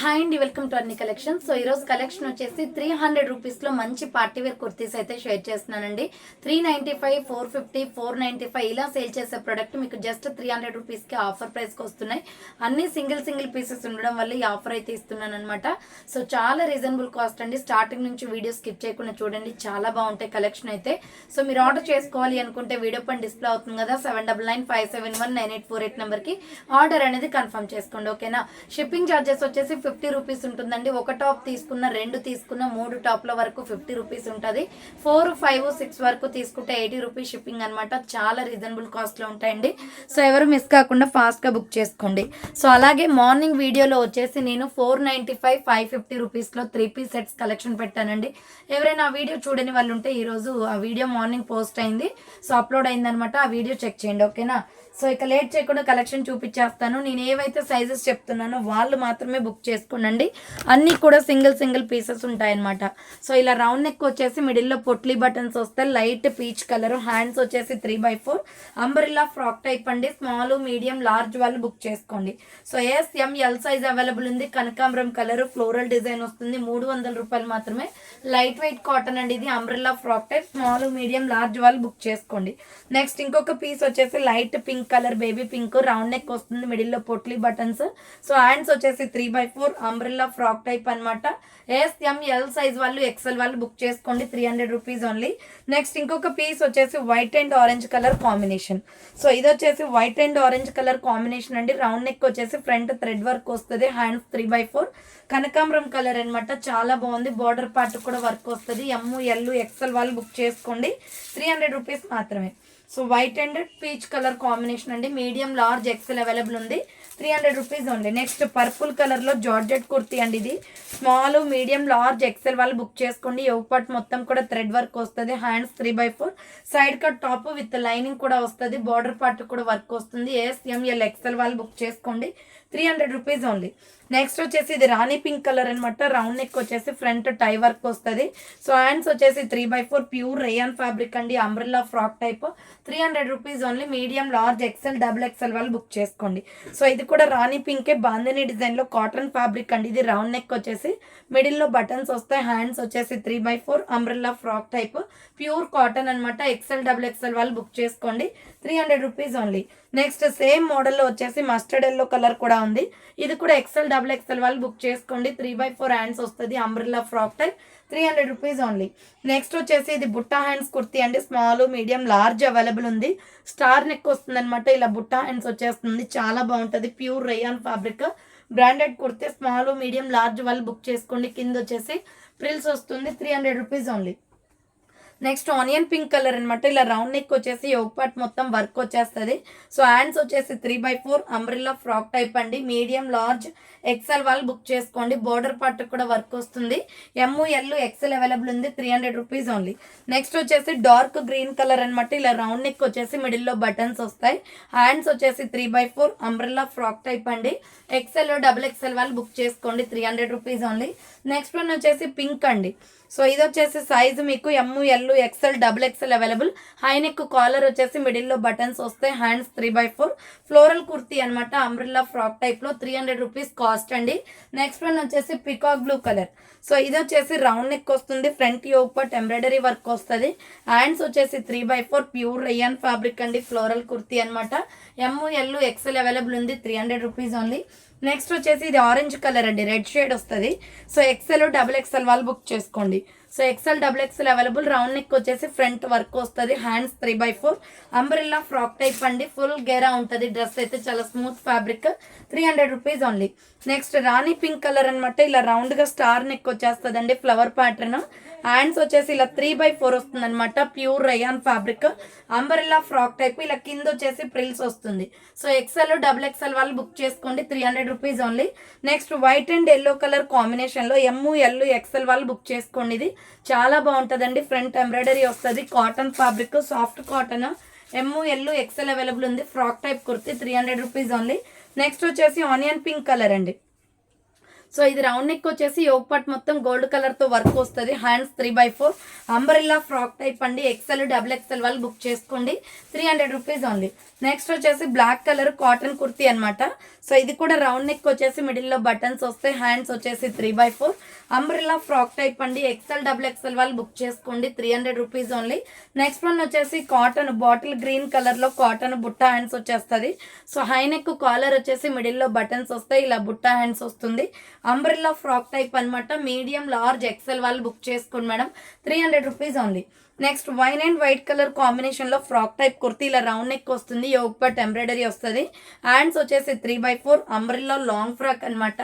Hi అండి welcome to Anni collection so ఈరోజు collection వచ్చేసి త్రీ హండ్రెడ్ రూపీస్లో మంచి పార్టీ వేర్ కుర్తీస్ అయితే షేర్ చేస్తున్నానండి. Three ninety five four fifty four ninety five ఇలా సేల్ చేసే ప్రోడక్ట్ మీకు జస్ట్ త్రీ హండ్రెడ్ రూపీస్కి ఆఫర్ ప్రైస్కి వస్తున్నాయి. అన్ని సింగిల్ సింగిల్ పీసెస్ ఉండడం వల్ల ఈ ఆఫర్ అయితే ఇస్తున్నాను అనమాట సో చాలా రీజనబుల్ కాస్ట్ అండి. స్టార్టింగ్ నుంచి వీడియో స్కిప్ చేయకుండా చూడండి చాలా బాగుంటాయి కలెక్షన్ అయితే. సో మీరు ఆర్డర్ చేసుకోవాలి అనుకుంటే వీడియో పని డిస్ప్లే అవుతుంది కదా seven double nine five seven one nine eight four eight నెంబర్కి ఆర్డర్ అనేది కన్ఫర్మ్ చేసుకోండి ఓకేనా షిప్పింగ్ ఛార్జెస్ వచ్చేసి ఫిఫ్టీ రూపీస్ ఉంటుందండి. ఒక టాప్ తీసుకున్న రెండు తీసుకున్న మూడు టాప్ల వరకు ఫిఫ్టీ రూపీస్ ఉంటుంది. ఫోర్ ఫైవ్ సిక్స్ వరకు తీసుకుంటే ఎయిటీ రూపీస్ షిప్పింగ్ అనమాట చాలా రీజనబుల్ కాస్ట్లో ఉంటాయండి. సో ఎవరు మిస్ కాకుండా ఫాస్ట్గా బుక్ చేసుకోండి. సో అలాగే మార్నింగ్ వీడియోలో వచ్చేసి నేను four ninety five five fifty రూపీస్లో త్రీ పీస్ సెట్స్ కలెక్షన్ పెట్టానండి. ఎవరైనా ఆ వీడియో చూడని వాళ్ళు ఉంటే ఈరోజు ఆ వీడియో మార్నింగ్ పోస్ట్ అయింది. సో అప్లోడ్ అయిందనమాట ఆ వీడియో చెక్ చేయండి. ఓకేనా? సో ఇక లేట్ చేయకుండా కలెక్షన్ చూపించేస్తాను. నేను ఏవైతే సైజెస్ చెప్తున్నానో వాళ్ళు మాత్రమే బుక్ చేసుకోనండి. అన్నీ కూడా సింగిల్ సింగిల్ పీసెస్ ఉంటాయన్నమాట. సో ఇలా రౌండ్ నెక్ వచ్చేసి మిడిల్లో పొట్లీ బటన్స్ వస్తే లైట్ పీచ్ కలర్ హ్యాండ్స్ వచ్చేసి three by four umbrella frock type అండి. స్మాల్ మీడియం లార్జ్ వాళ్ళు బుక్ చేసుకోండి. So S M L size available ఉంది. కనకాంబరం కలర్ ఫ్లోరల్ డిజైన్ వస్తుంది. మూడు వందల రూపాయలు మాత్రమే లైట్ వెయిట్ కాటన్ అండి ఇది umbrella frock type small medium large వాళ్ళు బుక్ చేసుకోండి. నెక్స్ట్ ఇంకొక పీస్ వచ్చేసి light pink colour baby pink round neck వస్తుంది మిడిల్లో పొట్లీ బటన్స్. సో హ్యాండ్స్ వచ్చేసి three by four umbrella frock type అనమాట S M L L size వాళ్ళు ఎక్సెల్ వాళ్ళు బుక్ చేసుకోండి three hundred rupees only next ఇంకొక పీస్ వచ్చేసి white and orange colour combination. So ఇది వచ్చేసి white and orange colour combination అండి. రౌండ్ నెక్ వచ్చేసి ఫ్రంట్ థ్రెడ్ వర్క్ వస్తుంది హ్యాండ్స్ త్రీ బై ఫోర్ కనకాంబరం కలర్ అనమాట చాలా బాగుంది. బార్డర్ పార్ట్ కూడా వర్క్ వస్తుంది. ఎమ్ ఎల్ ఎక్సెల్ వాళ్ళు బుక్ చేసుకోండి. త్రీ హండ్రెడ్ రూపీస్ మాత్రమే. So white and peach colour combination అండి. మీడియం లార్జ్ ఎక్సెల్ అవైలబుల్ ఉంది. త్రీ హండ్రెడ్ రూపీస్ ఉంది నెక్స్ట్ పర్పుల్ కలర్లో జార్జెట్ కుర్తీ అండి ఇది. స్మాల్ మీడియం లార్జ్ ఎక్సెల్ వాళ్ళు బుక్ చేసుకోండి. పార్ట్ మొత్తం కూడా థ్రెడ్ వర్క్ వస్తుంది. Hands three by four side cut top with lining కూడా వస్తుంది. బార్డర్ పార్ట్ కూడా వర్క్ వస్తుంది. ఎస్ఎంఎల్ ఎక్సెల్ వాళ్ళు బుక్ చేసుకోండి. Three hundred rupees only. Next వచ్చేసి ఇది రాణి పింక్ కలర్ అనమాట రౌండ్ నెక్ వచ్చేసి ఫ్రంట్ టై వర్క్ వస్తుంది. సో హ్యాండ్స్ వచ్చేసి three by four pure rayon fabric అండి. Umbrella frock type three hundred rupees only. Medium large XL double XL వాళ్ళు book చేసుకోండి. So ఇది కూడా రాణి పింకే బాందిని డిజైన్లో కాటన్ ఫ్యాబ్రిక్ అండి. ఇది రౌండ్ నెక్ వచ్చేసి మిడిల్లో బటన్స్ వస్తాయి. హ్యాండ్స్ వచ్చేసి three by four umbrella frock type pure cotton అనమాట ఎక్సెల్ డబుల్ ఎక్సెల్ వాళ్ళు బుక్ చేసుకోండి. Three hundred rupees only. Next same మోడల్లో వచ్చేసి మస్టర్డ్ ఎల్లో కలర్ కూడా ఉంది. ఇది కూడా ఎక్సెల్ డబుల్ ఎక్సెల్ వాళ్ళు బుక్ చేసుకోండి. త్రీ బై ఫోర్ హ్యాండ్స్ వస్తుంది. Umbrella frock type three hundred rupees only next వచ్చేసి ఇది బుట్టా హ్యాండ్స్ కుర్తీ అండి. స్మాల్ మీడియం లార్జ్ అవైలబుల్ ఉంది. స్టార్ నెక్ వస్తుంది అనమాట ఇలా బుట్టా హ్యాండ్స్ వచ్చేస్తుంది. చాలా బాగుంటుంది. Pure rayon fabric branded kurti small medium large వాళ్ళు బుక్ చేసుకోండి. కింద వచ్చేసి ప్రిల్స్ వస్తుంది. Three hundred rupees only next onion pink colour అనమాట ఇలా రౌండ్ నెక్ వచ్చేసి యోగ్ పార్ట్ మొత్తం వర్క్ వచ్చేస్తుంది. సో హ్యాండ్స్ వచ్చేసి three by four umbrella frock type అండి. మీడియం లార్జ్ ఎక్సెల్ వాళ్ళు బుక్ చేసుకోండి. బోర్డర్ పార్ట్ కూడా వర్క్ వస్తుంది. ఎమ్ ఎల్ ఎక్సెల్ అవైలబుల్ ఉంది. Three hundred rupees only. Next వచ్చేసి డార్క్ గ్రీన్ కలర్ అనమాట ఇలా రౌండ్ నెక్ వచ్చేసి మిడిల్లో బటన్స్ వస్తాయి. హ్యాండ్స్ వచ్చేసి three by four umbrella frock type అండి. ఎక్సెల్ డబుల్ ఎక్సెల్ వాళ్ళు బుక్ చేసుకోండి. Three hundred rupees only. Next one వచ్చేసి పింక్ అండి. సో ఇది వచ్చేసి సైజు మీకు M L XL double XL available high neck collar వచ్చేసి మిడిల్లో బటన్స్ వస్తాయి. Hands three by four floral kurti అనమాట అంబ్రిల్లా ఫ్రాక్ టైప్లో త్రీ హండ్రెడ్ రూపీస్ కాస్ట్ అండి. నెక్స్ట్ వన్ వచ్చేసి పికాక్ బ్లూ కలర్ సో ఇది వచ్చేసి రౌండ్ నెక్ వస్తుంది. ఫ్రంట్ యోపట్ ఎంబ్రాయిడరీ వర్క్ వస్తుంది. హ్యాండ్స్ వచ్చేసి three by four pure rayon fabric అండి. ఫ్లోరల్ కుర్తీ అనమాట ఎమ్ ఎల్ ఎక్సెల్ అవైలబుల్ ఉంది. Three hundred rupees only next వచ్చేసి ఇది ఆరెంజ్ కలర్ అండి. రెడ్ షేడ్ వస్తుంది. సో ఎక్సెల్ డబుల్ ఎక్సెల్ వాళ్ళు బుక్ చేసుకోండి. So XL double XL available round neck వచ్చేసి ఫ్రంట్ వర్క్ వస్తుంది. Hands three by four umbrella frock type అండి. ఫుల్ గేరా ఉంటుంది. డ్రెస్ అయితే చాలా smooth fabric three hundred rupees only next rani pink colour అనమాట ఇలా రౌండ్గా స్టార్ నెక్ వచ్చేస్తుందండి. ఫ్లవర్ ప్యాటర్న్ హ్యాండ్స్ వచ్చేసి ఇలా త్రీ బై ఫోర్ వస్తుంది అనమాట pure rayon fabric umbrella frock type ఇలా కింద వచ్చేసి ప్రిల్స్ వస్తుంది. సో ఎక్సెల్ డబుల్ ఎక్సెల్ వాళ్ళు బుక్ చేసుకోండి. Three hundred rupees only next white and yellow colour కాంబినేషన్లో ఎమ్ ఎల్ ఎక్సెల్ వాళ్ళు బుక్ చేసుకోండి. ఇది చాలా బాగుంటుందండి. ఫ్రంట్ ఎంబ్రాయిడరీ వస్తుంది. Cotton fabric soft cotton M L XL available ఉంది. Frock type kurti three hundred rupees only next వచ్చేసి onion pink colour అండి. సో ఇది రౌండ్ నెక్ వచ్చేసి యోగపాట్ మొత్తం గోల్డ్ కలర్తో వర్క్ వస్తుంది. Hands three by four umbrella frock type అండి. XL double XL వాళ్ళు బుక్ చేసుకోండి. Three hundred rupees only next వచ్చేసి బ్లాక్ కలర్ కాటన్ కుర్తీ అనమాట సో ఇది కూడా రౌండ్ నెక్ వచ్చేసి మిడిల్లో బటన్స్ వస్తాయి. హ్యాండ్స్ వచ్చేసి three by four umbrella frock type అండి. ఎక్సెల్ డబుల్ ఎక్సెల్ వాళ్ళు బుక్ చేసుకోండి. Three hundred rupees only next one వచ్చేసి కాటన్ బాటిల్ గ్రీన్ కలర్లో కాటన్ బుట్ట హ్యాండ్స్ వచ్చేస్తుంది. సో హై నెక్ కాలర్ వచ్చేసి మిడిల్లో బటన్స్ వస్తాయి. ఇలా బుట్ట హ్యాండ్స్ వస్తుంది. అంబ్రెల్లా ఫ్రాక్ టైప్ అనమాట మీడియం లార్జ్ ఎక్సెల్ వాళ్ళు బుక్ చేసుకోండి madam. Three hundred rupees only next wine and white colour కాంబినేషన్లో ఫ్రాక్ టైప్ కుర్తీ ఇలా రౌండ్ నెక్ వస్తుంది. యోగ్ బట్ ఎంబ్రాయిడరీ వస్తుంది. హ్యాండ్స్ వచ్చేసి three by four umbrella long frock అనమాట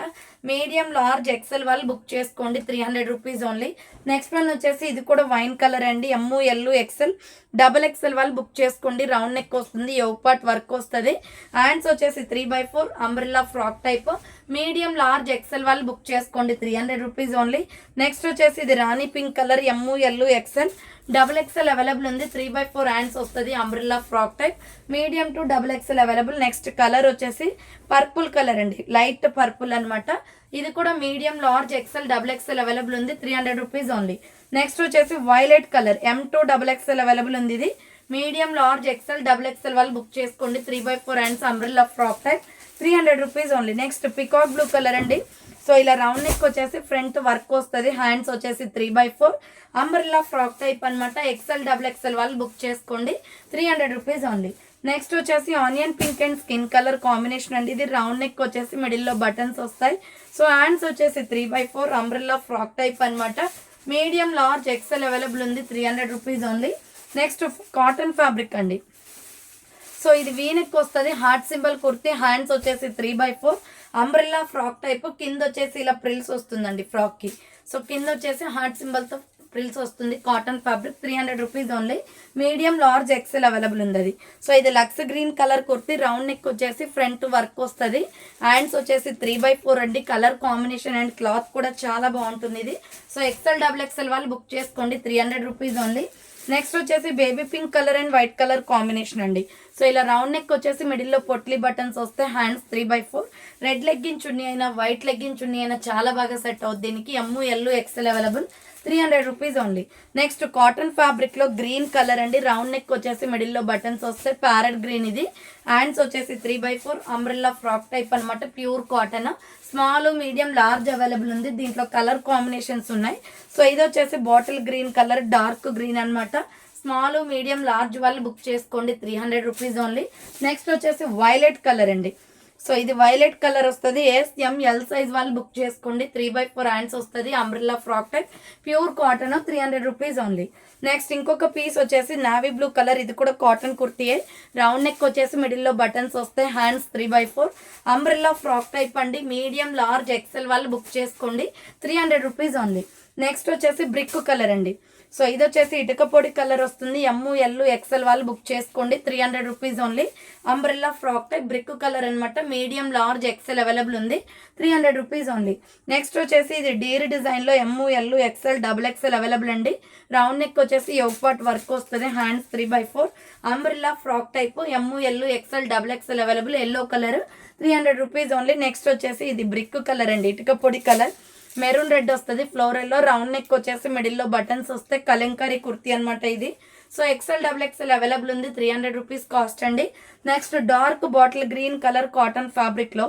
medium large XL వాళ్ళు book చేసుకోండి. Three hundred rupees only. Next one వచ్చేసి ఇది కూడా వైన్ కలర్ అండి. M L XL double XL వాళ్ళు బుక్ చేసుకోండి. రౌండ్ నెక్ వస్తుంది. యోగ్ పార్ట్ వర్క్ వస్తుంది. హ్యాండ్స్ వచ్చేసి three by four. Umbrella frock type. Medium large XL వాళ్ళు బుక్ చేసుకోండి. Three hundred rupees only. Next వచ్చేసి ఇది rani pink colour. M L XL double XL available ఉంది. Three by four hands వస్తుంది. Umbrella frock type. Medium to double XL available next colour వచ్చేసి purple colour అండి. Light purple అనమాట ఇది కూడా medium large XL double XL available ఉంది. Three hundred rupees only. Next వచ్చేసి violet colour M to double XL available ఉంది ఇది. Medium large XL double XL వాళ్ళు బుక్ చేసుకోండి. Three by four hands umbrella frock type. Three hundred rupees only. Next peacock blue colour అండి. So ఇలా round neck వచ్చేసి front work వస్తుంది. Hands వచ్చేసి three by four. Umbrella frock type అనమాట XL double XL వాళ్ళు book చేసుకోండి. Three hundred rupees only. Next వచ్చేసి onion pink and skin colour combination అండి. ఇది రౌండ్ నెక్ వచ్చేసి మిడిల్లో బటన్స్ వస్తాయి. సో హ్యాండ్స్ వచ్చేసి three by four umbrella frock type అన్నమాట. మీడియం లార్జ్ ఎక్సెల్ అవైలబుల్ ఉంది three hundred rupees only next cotton fabric అండి. సో ఇది వీనెక్ వస్తుంది హార్ట్ సింబల్ కుర్తి హ్యాండ్స్ వచ్చేసి three by four umbrella frock type కింద వచ్చేసి ఇలా ప్రిల్స్ వస్తుందండి ఫ్రాక్కి సో కింద వచ్చేసి హార్ట్ సింబల్తో ప్రిల్స్ వస్తుంది. Cotton fabric three hundred rupees only medium large XL available ఉంది అది సో ఇది lux green colour kurti. Round neck వచ్చేసి ఫ్రంట్ వర్క్ వస్తుంది. హ్యాండ్స్ వచ్చేసి త్రీ బై ఫోర్ అండి. కలర్ కాంబినేషన్ అండ్ క్లాత్ కూడా చాలా బాగుంటుంది ఇది. సో ఎక్సెల్ డబుల్ ఎక్సెల్ వాళ్ళు బుక్ చేసుకోండి. Three hundred rupees only next వచ్చేసి baby pink colour and white colour combination అండి. సో ఇలా రౌండ్ నెక్ వచ్చేసి మిడిల్లో పొట్లీ బటన్స్ వస్తే hands three by four red legging chunni అయినా వైట్ లెగ్గిన్ చున్నీ అయినా చాలా బాగా సెట్ అవుతుంది దీనికి. M L XL available three hundred rupees only next cotton ఫ్యాబ్రిక్లో గ్రీన్ కలర్ అండి. రౌండ్ నెక్ వచ్చేసి మిడిల్లో బటన్స్ వస్తే ప్యారెట్ గ్రీన్ ఇది. హ్యాండ్స్ వచ్చేసి three by four umbrella frock type అనమాట pure cotton small medium large available ఉంది. దీంట్లో కలర్ కాంబినేషన్స్ ఉన్నాయి. సో ఇది వచ్చేసి bottle green colour dark green అన్నమాట. స్మాల్ మీడియం లార్జ్ వాళ్ళు బుక్ చేసుకోండి. Three hundred rupees only next వచ్చేసి వైలెట్ కలర్ అండి. సో ఇది వైలెట్ కలర్ వస్తుంది. ఎస్ ఎం ఎల్ సైజ్ వాళ్ళు బుక్ చేసుకోండి. త్రీ బై ఫోర్ హ్యాండ్స్ వస్తుంది. Umbrella frock type pure cotton three hundred rupees only next ఇంకొక పీస్ వచ్చేసి నావీ బ్లూ కలర్. ఇది కూడా కాటన్ కుర్తీయే. రౌండ్ నెక్ వచ్చేసి మిడిల్లో బటన్స్ వస్తాయి. Hands three by four umbrella frock type అండి. మీడియం లార్జ్ ఎక్సెల్ వాళ్ళు బుక్ చేసుకోండి. Three hundred rupees only next వచ్చేసి బ్రిక్ కలర్ అండి. సో ఇది వచ్చేసి ఇటుక పొడి కలర్ వస్తుంది. ఎమ్ము ఎల్లు ఎక్సెల్ వాళ్ళు బుక్ చేసుకోండి. Three hundred rupees only. Umbrella frock type brick colour అనమాట మీడియం లార్జ్ ఎక్సెల్ అవైలబుల్ ఉంది. Three hundred rupees only. Next వచ్చేసి ఇది డీర్ డిజైన్లో M L XL double XL available అండి. రౌండ్ నెక్ వచ్చేసి yoke work వస్తుంది. Hands three by four. Umbrella frock type M L XL double XL available. Yellow colour. Three hundred rupees only. Next వచ్చేసి ఇది brick colour అండి. ఇటుక పొడి colour. Maroon red వస్తుంది ఫ్లోరల్లో round neck వచ్చేసి మిడిల్లో బటన్స్ వస్తే కలంకారీ కుర్తీ అనమాట ఇది. So XL double XL available ఉంది త్రీ హండ్రెడ్ రూపీస్ కాస్ట్ అండి. Next dark bottle green colour cotton ఫ్యాబ్రిక్లో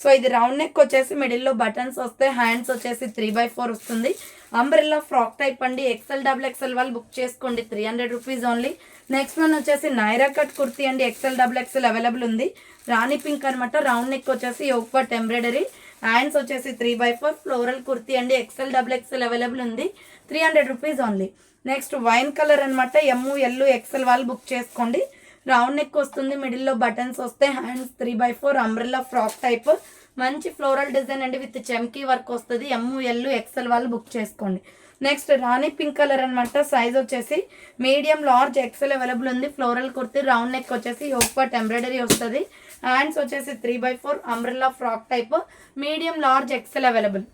సో ఇది రౌండ్ నెక్ వచ్చేసి మిడిల్లో బటన్స్ వస్తే హ్యాండ్స్ వచ్చేసి త్రీ బై ఫోర్ వస్తుంది. అంబ్రెల్లా ఫ్రాక్ టైప్ అండి. ఎక్సెల్ డబుల్ ఎక్సెల్ వాళ్ళు బుక్ చేసుకోండి three hundred rupees only next one వచ్చేసి నైరా కట్ కుర్తీ అండి. ఎక్సెల్ డబుల్ ఎక్సెల్ అవైలబుల్ ఉంది. రాణి పింక్ అనమాట రౌండ్ నెక్ వచ్చేసి యోగ్ ఎంబ్రాయిడరీ హ్యాండ్స్ వచ్చేసి three by four floral kurti అండి ఎక్సెల్ డబుల్ ఎక్సెల్ అవైలబుల్ ఉంది. Three hundred rupees only next wine colour అనమాట M L XL వాళ్ళు బుక్ చేసుకోండి. రౌండ్ నెక్ వస్తుంది మిడిల్లో బటన్స్ వస్తే hands three by four umbrella frock type మంచి ఫ్లోరల్ డిజైన్ అండి విత్ చెమ్కీ వర్క్ వస్తుంది. ఎమ్ము ఎల్లు ఎక్సెల్ వాళ్ళు బుక్ చేసుకోండి. నెక్స్ట్ రాణి పింక్ కలర్ అనమాట సైజ్ వచ్చేసి మీడియం లార్జ్ ఎక్సెల్ అవైలబుల్ ఉంది. ఫ్లోరల్ కుర్తి రౌండ్ నెక్ వచ్చేసి యోగ్ ఎంబ్రాయిడరీ వస్తుంది. హ్యాండ్స్ వచ్చేసి three by four umbrella frock type medium large XL available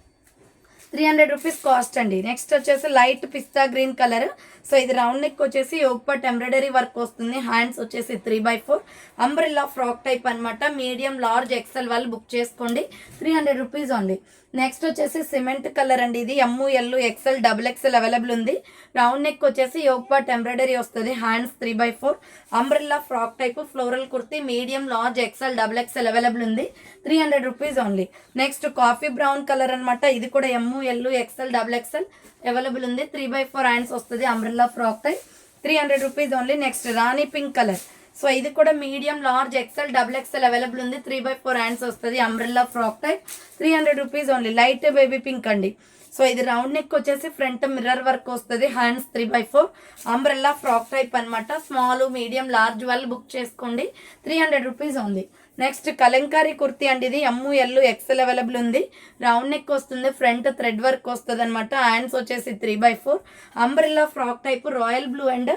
three hundred rupees cost అండి. Next వచ్చేసి light pista green colour. So ఇది round neck వచ్చేసి part embroidery work వస్తుంది. Hands వచ్చేసి three by four. Umbrella frock type అనమాట medium large XL వాళ్ళు book చేసుకోండి. Three hundred rupees only. Next వచ్చేసి సిమెంట్ కలర్ అండి ఇది. M L XL double XL available ఉంది. రౌండ్ నెక్ వచ్చేసి యోగ్ ఎంబ్రాయిడరీ వస్తుంది. Hands three by four. Umbrella frock type floral kurti. Medium large XL double XL available ఉంది. Three hundred rupees only. Next coffee brown colour అనమాట ఇది కూడా M L XL double XL available ఉంది. Three by four hands వస్తుంది umbrella frock type three hundred rupees only next rani pink colour. So ఇది కూడా medium large XL double XL available ఉంది. Three by four hands వస్తుంది umbrella frock type three hundred rupees only light baby pink అండి. So ఇది round neck వచ్చేసి front mirror work వస్తుంది hands three by four. Umbrella frock type అనమాట small medium large వాళ్ళు book చేసుకోండి. Three hundred rupees ఉంది next kalamkari kurti అండి ఇది. ఎమ్ము ఎల్లు ఎక్సెల్ అవైలబుల్ ఉంది. రౌండ్ నెక్ వస్తుంది ఫ్రంట్ థ్రెడ్ వర్క్ వస్తుంది అనమాట హ్యాండ్స్ వచ్చేసి three by four. Umbrella frock type royal blue and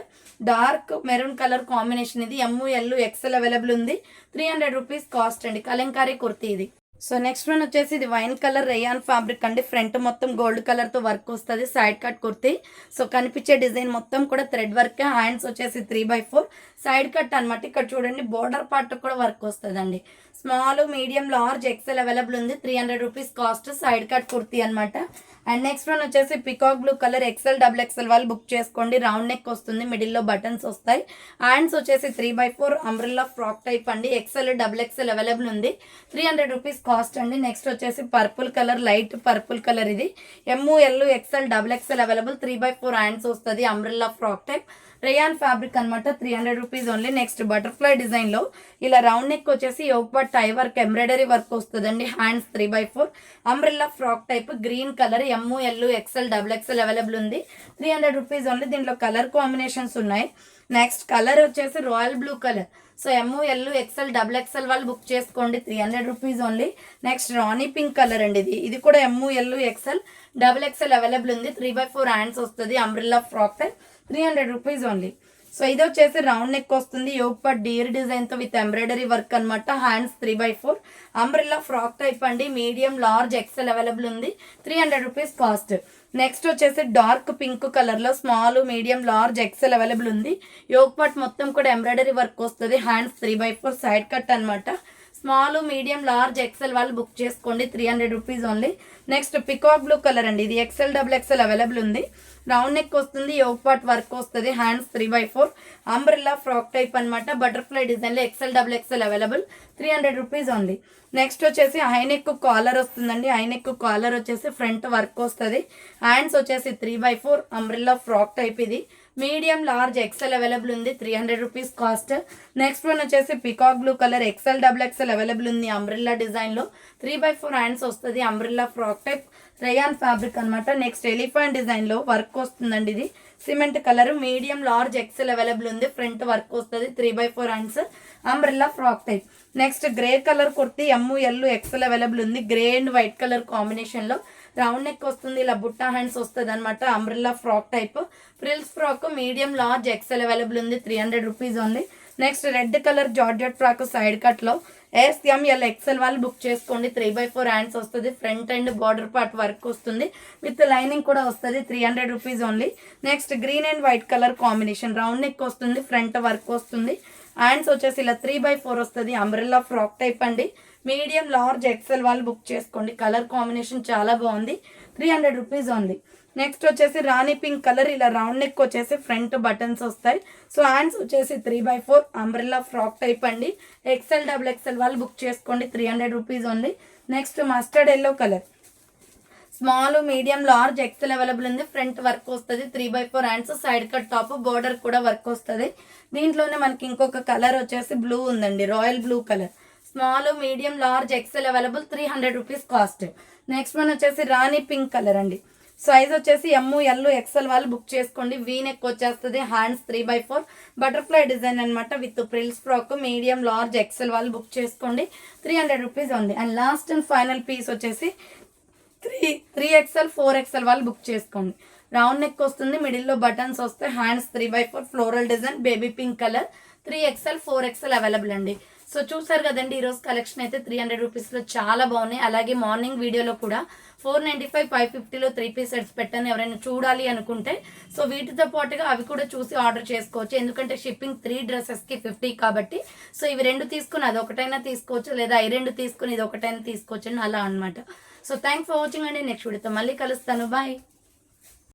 dark maroon colour combination ఇది. ఎమ్ము ఎల్లు ఎక్సెల్ అవైలబుల్ ఉంది. త్రీ హండ్రెడ్ రూపీస్ కాస్ట్ అండి. కలంకారీ కుర్తీ ఇది. So next one వచ్చేసి ఇది వైన్ కలర్ రేయాన్ ఫ్యాబ్రిక్ అండి. ఫ్రంట్ మొత్తం గోల్డ్ కలర్తో వర్క్ వస్తుంది. Side cut kurti. సో కనిపించే డిజైన్ మొత్తం కూడా థ్రెడ్ వర్క్. హ్యాండ్స్ వచ్చేసి three by four. Side cut అనమాట ఇక్కడ చూడండి బోర్డర్ పార్ట్ కూడా వర్క్ వస్తుందండి. Small medium large XL available ఉంది. Three hundred rupees cost side cut kurti అనమాట అండ్ నెక్స్ట్ వన్ వచ్చేసి peacock blue colour XL double XL వాళ్ళు బుక్ చేసుకోండి. రౌండ్ నెక్ వస్తుంది మిడిల్లో బటన్స్ వస్తాయి. హ్యాండ్స్ వచ్చేసి three by four umbrella frock type అండి. ఎక్సెల్ డబుల్ ఎక్సెల్ అవైలబుల్ ఉంది. త్రీ హండ్రెడ్ రూపీస్ కాస్ట్ అండి. నెక్స్ట్ వచ్చేసి purple colour light purple colour ఇది. M L XL double XL available three by four hands వస్తుంది umbrella frock type rayon fabric అనమాట three hundred rupees only next butterfly డిజైన్లో ఇలా round neck వచ్చేసి yoke part tie work embroidery work వస్తుందండి. Hands three by four umbrella frock type green colour M L XL double XL available ఉంది. Three hundred rupees only దీంట్లో colour combinations ఉన్నాయి. Next colour వచ్చేసి royal blue colour so M L XL double XL వాళ్ళు book చేసుకోండి. Three hundred rupees only next rani pink colour అండి ఇది. ఇది కూడా M L XL double XL available ఉంది. త్రీ బై ఫోర్ హ్యాండ్స్ వస్తుంది. Umbrella frock type three hundred rupees only. So ఇది వచ్చేసి రౌండ్ నెక్ వస్తుంది. యోగ్ పట్ డియర్ డిజైన్తో విత్ ఎంబ్రాయిడరీ వర్క్ అనమాట hands three by four. Umbrella frock type అండి. Medium large XL available ఉంది. Three hundred rupees cost. Next వచ్చేసి dark pink కలర్లో small medium large XL available ఉంది. Yoke part మొత్తం కూడా embroidery work వస్తుంది. Hands three by four side cut అనమాట small medium large XL వాళ్ళు బుక్ చేసుకోండి. Three hundred rupees only. Next peacock blue colour అండి. ఇది ఎక్సెల్ డబుల్ ఎక్సెల్ అవైలబుల్ ఉంది. రౌండ్ నెక్ వస్తుంది యోగ్ పాట్ వర్క్ వస్తుంది. Hands three by four. Umbrella frock type అనమాట butterfly డిజైన్లో XL double XL available. Three hundred rupees ఉంది next వచ్చేసి high neck collar వస్తుందండి. హైనెక్ కాలర్ వచ్చేసి ఫ్రంట్ వర్క్ వస్తుంది. హ్యాండ్స్ వచ్చేసి three by four. Umbrella frock type ఇది. మీడియం లార్జ్ ఎక్సెల్ అవైలబుల్ ఉంది three hundred rupees cost next one వచ్చేసి peacock blue colour XL double XL available ఉంది umbrella డిజైన్లో three by four hands వస్తుంది umbrella frock type rayon fabric అనమాట next elephant డిజైన్లో work వస్తుందండి ఇది. Cement colour medium large XL available ఉంది front work వస్తుంది three by four hands umbrella frock type next grey colour kurti M L XL available ఉంది grey and white colour కాంబినేషన్లో round neck వస్తుంది ఇలా Butta hands వస్తుంది అనమాట umbrella frock type frills frock medium large XL available ఉంది three hundred rupees ఉంది. Next red colour georgette frock side కట్లో SML XL వాళ్ళు బుక్ చేసుకోండి. త్రీ బై ఫోర్ హ్యాండ్స్ వస్తుంది front and border part work వస్తుంది. With lining కూడా వస్తుంది three hundred rupees only next green and white colour combination round neck వస్తుంది front work వస్తుంది. Hands వచ్చేసి ఇలా త్రీ బై ఫోర్ వస్తుంది. అంబ్రెల్లా ఫ్రాక్ టైప్ అండి. మీడియం లార్జ్ ఎక్సెల్ వాళ్ళు బుక్ చేసుకోండి. కలర్ కాంబినేషన్ చాలా బాగుంది. త్రీ హండ్రెడ్ రూపీస్ ఉంది నెక్స్ట్ వచ్చేసి రాణి పింక్ కలర్ ఇలా రౌండ్ నెక్ వచ్చేసి ఫ్రంట్ బటన్స్ వస్తాయి. సో హ్యాండ్స్ వచ్చేసి three by four umbrella frock type అండి. ఎక్సెల్ డబుల్ ఎక్సెల్ వాళ్ళు బుక్ చేసుకోండి. త్రీ హండ్రెడ్ రూపీస్ ఉంది next mustard yellow colour small medium large XL available ఉంది. ఫ్రంట్ వర్క్ వస్తుంది. Three by four hands side cut top border కూడా work వస్తుంది. దీంట్లోనే మనకి ఇంకొక కలర్ వచ్చేసి బ్లూ ఉందండి. Royal blue colour. Small medium large XL available three hundred rupees cost. Next one వచ్చేసి రాణి పింక్ కలర్ అండి. సైజ్ వచ్చేసి ఎమ్ము ఎల్లు ఎక్సెల్ వాళ్ళు బుక్ చేసుకోండి. వీ నెక్ వచ్చేస్తుంది. Hands three by four. Butterfly design అనమాట with frills frock medium large XL వాళ్ళు book చేసుకోండి. Three hundred rupees ఉంది. And last and final piece వచ్చేసి three three XL four XL వాళ్ళు book చేసుకోండి. రౌండ్ నెక్ వస్తుంది మిడిల్లో బటన్స్ వస్తే hands three by four floral design baby pink colour three XL four XL available అండి. So చూసారు కదండి ఈరోజు కలెక్షన్ అయితే త్రీ హండ్రెడ్ రూపీస్లో చాలా బాగున్నాయి. అలాగే మార్నింగ్ వీడియోలో కూడా ఫోర్ నైంటీ ఫైవ్ ఫైవ్ ఫిఫ్టీలో త్రీ పీస్ సెట్స్ పెట్టాను ఎవరైనా చూడాలి అనుకుంటే సో వీటితో పాటుగా అవి కూడా చూసి ఆర్డర్ చేసుకోవచ్చు. ఎందుకంటే షిప్పింగ్ త్రీ డ్రెస్సెస్కి ఫిఫ్టీ కాబట్టి సో ఇవి రెండు తీసుకుని అది ఒకటైనా తీసుకోవచ్చు లేదా ఈ రెండు తీసుకుని ఇది ఒకటైనా తీసుకోవచ్చు అని అలా అనమాట సో థ్యాంక్స్ ఫర్ వాచింగ్ అండి నెక్స్ట్ వీడియోతో మళ్ళీ కలుస్తాను. బాయ్